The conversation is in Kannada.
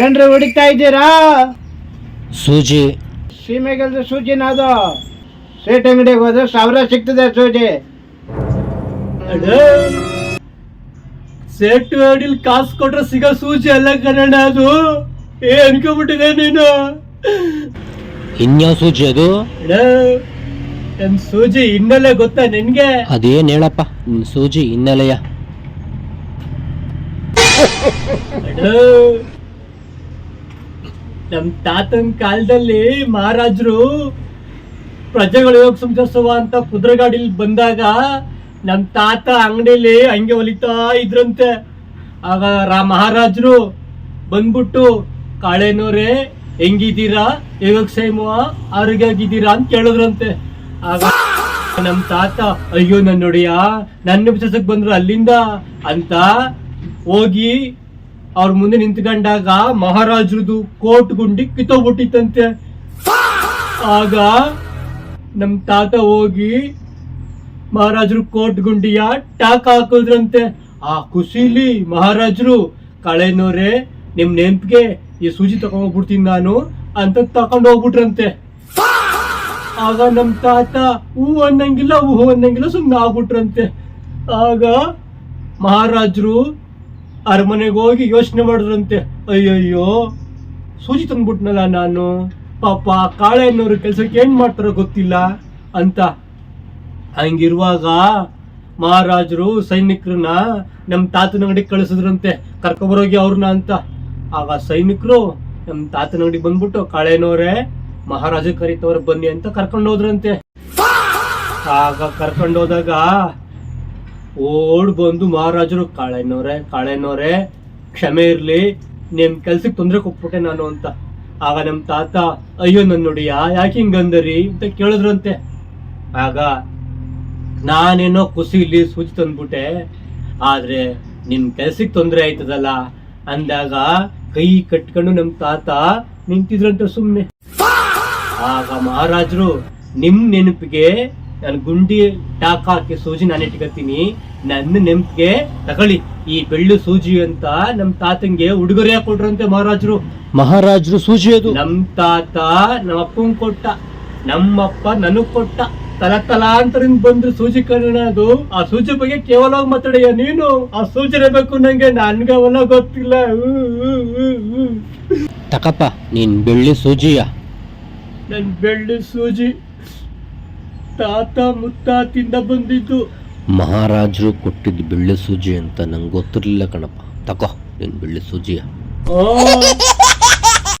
ಏನ್ರಿ ಹೊಡಿತಾ ಇದ್ದೀರಾ? ಸೂಜಿ. ಸೀಮೆಗೆಲ್ದ ಸೂಜಿನ ಅದು. ಸೇಟ್ ಅಂಗಡಿಗೆ ಹೋದ್ರೆ ಸಾವಿರ ಸಿಗ್ತದೆ ಸೂಜಿ. ಸೇಟ್ ಅಂಗಡಿಲಿ ಕಾಸು ಕೊಟ್ರೆ ಸಿಗೋ ಸೂಜಿ ಅಲ್ಲ ಕನ್ನಡ ಅದು. ಏ ಅನ್ಕೊಂಬಿಟ್ಟಿದೆ ನೀನು? ಇನ್ಯಾವ ಸೂಜಿ ಅದು? ನನ್ ಸೂಜಿ ಹಿನ್ನೆಲೆ ಗೊತ್ತಾ ನಿನ್ಗೆ? ಅದೇನ್ ಹೇಳಪ್ಪ ನಿನ್ ಸೂಜಿ ಹಿನ್ನೆಲೆಯ. ನಮ್ ತಾತನ್ ಕಾಲದಲ್ಲಿ ಮಹಾರಾಜರು ಪ್ರಜೆಗಳು ಯೋಗ ಸಂಚರಿಸುವ ಅಂತ ಕುದುರೆ ಬಂದಾಗ ನಮ್ ತಾತ ಅಂಗಡಿಲಿ ಹಂಗೆ ಹೊಲಿತಾ ಇದ್ರಂತೆ. ಆಗ ರಾ ಮಹಾರಾಜರು ಬಂದ್ಬಿಟ್ಟು ಕಾಳೇನೋರೆ ಹೆಂಗಿದ್ದೀರಾ? ಯೋಗಕ್ಷೇಮ ಆರೋಗ್ಯ ಆಗಿದ್ದೀರಾ? ಅಂತ ಕೇಳಿದ್ರಂತೆ. ಆಗ ನಮ್ ತಾತ, ಅಯ್ಯೋ, ನನ್ ನೋಡಿಯ? ನನ್ನ ಬಿಸಕ್ ಬಂದ್ರು ಅಲ್ಲಿಂದ? ಅಂತ ಹೋಗಿ ಅವ್ರ ಮುಂದೆ ನಿಂತ್ಕೊಂಡಾಗ ಮಹಾರಾಜ್ರದು ಕೋಟ್ ಗುಂಡಿ ಕಿತ್ತೋಗ್ಬಿಟ್ಟಿತ್ತಂತೆ. ಆಗ ನಮ್ ತಾತ ಹೋಗಿ ಮಹಾರಾಜರು ಕೋಟ್ ಗುಂಡಿಯ ಟಾಕ್ ಹಾಕಿದ್ರಂತೆ. ಆ ಖುಷಿಲಿ ಮಹಾರಾಜರು, ಕಳೆನೋರೆ, ನಿಮ್ ನೆನ್ಪಿಗೆ ಈ ಸೂಜಿ ತಗೊಂಡೋಗ್ಬಿಡ್ತೀನಿ ನಾನು ಅಂತ ತಕೊಂಡ್ ಹೋಗ್ಬಿಟ್ರಂತೆ ಆಗ ನಮ್ ತಾತ, ಹೂ ಅನ್ನಂಗಿಲ್ಲ ಹೂ ಅನ್ನಂಗಿಲ್ಲ ಸುಮ್ಮನೆ ಆಗ್ಬಿಟ್ರಂತೆ. ಆಗ ಮಹಾರಾಜರು ಅರಮನೆಗೆ ಹೋಗಿ ಯೋಚನೆ ಮಾಡಿದ್ರಂತೆ. ಅಯ್ಯಯ್ಯೋ, ಸೂಜಿ ತಂದ್ಬಿಟ್ನಲ್ಲ ನಾನು. ಪಾಪ ಕಾಳೆನ್ನೋರು ಕೆಲ್ಸಕ್ಕೆ ಏನು ಮಾಡ್ತಾರೋ ಗೊತ್ತಿಲ್ಲ ಅಂತ. ಹಂಗಿರುವಾಗ ಮಹಾರಾಜರು ಸೈನಿಕರನ್ನ ನಮ್ಮ ತಾತನ ಅಂಗಡಿಗೆ ಕಳಿಸಿದ್ರಂತೆ ಕರ್ಕೊಬರೋಗಿ ಅವ್ರನ್ನ ಅಂತ. ಆಗ ಸೈನಿಕರು ನಮ್ಮ ತಾತನ ಅಂಗಡಿಗೆ ಬಂದ್ಬಿಟ್ಟು ಕಾಳೆನೋರೆ ಮಹಾರಾಜ ಕರೀತವ್ರ ಬನ್ನಿ ಅಂತ ಕರ್ಕೊಂಡು ಹೋದ್ರಂತೆ ಆಗ ಕರ್ಕೊಂಡು ಹೋದಾಗ ಓಡ್ ಬಂದು ಮಹಾರಾಜರು, ಕಾಳೆನೋರೆ ಕಾಳೆನೋರೆ, ಕ್ಷಮೆ ಇರ್ಲಿ ನಿಮ್ಮ ಕೆಲ್ಸಕ್ಕೆ ತೊಂದರೆ ಕೊಟ್ಬಿಟ್ಟೆ ನಾನು ಅಂತ. ಆಗ ನಮ್ಮ ತಾತ, ಅಯ್ಯೋ, ನನ್ ನೋಡಿಯಾ ಯಾಕೆ ಹಿಂಗಂದರಿ ಅಂತ ಕೇಳಿದ್ರಂತೆ. ಆಗ, ನಾನೇನೋ ಖುಷಿಲಿ ಸೂಚಿ ತಂದ್ಬಿಟ್ಟೆ, ಆದ್ರೆ ನಿಮ್ಮ ಕೆಲ್ಸಕ್ಕೆ ತೊಂದರೆ ಆಯ್ತದಲ್ಲ? ಅಂದಾಗ ಕೈ ಕಟ್ಕೊಂಡು ನಮ್ಮ ತಾತ ನಿಂತಿದ್ರಂತೆ ಸುಮ್ನೆ. ಆಗ ಮಹಾರಾಜರು ನಿಮ್ಮ ನೆನಪಿಗೆ ನಾನು ಗುಂಡಿ ಟಾಕ್ ಹಾಕಿ ಸೂಜಿ ನಾನು ಇಟ್ಕೊತೀನಿ. ನನ್ನ ನೆಂಪಿಗೆ ತಗೊಳ್ಳಿ. ಈ ಬೆಳ್ಳು ಸೂಜಿ ಅಂತ ನಮ್ ತಾತಂಗೆ ಉಡುಗೊರೆ ಕೊಟ್ರಂತೆ ಮಹಾರಾಜರು. ಮಹಾರಾಜರು ಸೂಜಿ ಅದು. ನಮ್ ತಾತ ನಮ್ಮ ಅಪ್ಪಂಗ್ ಕೊಟ್ಟ. ನಮ್ಮಪ್ಪ ನನಗ್ ಕೊಟ್ಟ. ತಲ ತಲಾಂತರಿಂದ ಬಂದ್ರು ಸೂಜಿ ಕಣ ಅದು. ಆ ಸೂಜಿ ಬಗ್ಗೆ ಕೇವಲ ಮಾತಾಡಿಯ ನೀನು? ಆ ಸೂಚನೆ ಬೇಕು ನಂಗೆ. ನನ್ಗೆ ಅವೆಲ್ಲ ಗೊತ್ತಿಲ್ಲ. ತಕಪ್ಪ ನೀನ್ ಬೆಳ್ಳಿ ಸೂಜಿಯ? ನನ್ ಬೆಳ್ಳಿ ಸೂಜಿ. ತಾತ ಮುತ್ತಾತಿಂದ ಬಂದಿದ್ದು. ಮಹಾರಾಜರು ಕೊಟ್ಟಿದ್ದ ಬೆಳ್ಳೆ ಸೂಜಿ ಅಂತ ನಂಗೆ ಗೊತ್ತಿರ್ಲಿಲ್ಲ ಕಣಪ್ಪ. ತಕೋ ನಿನ್ ಬೆಳ್ಳೆ ಸೂಜಿಯ. ಆ,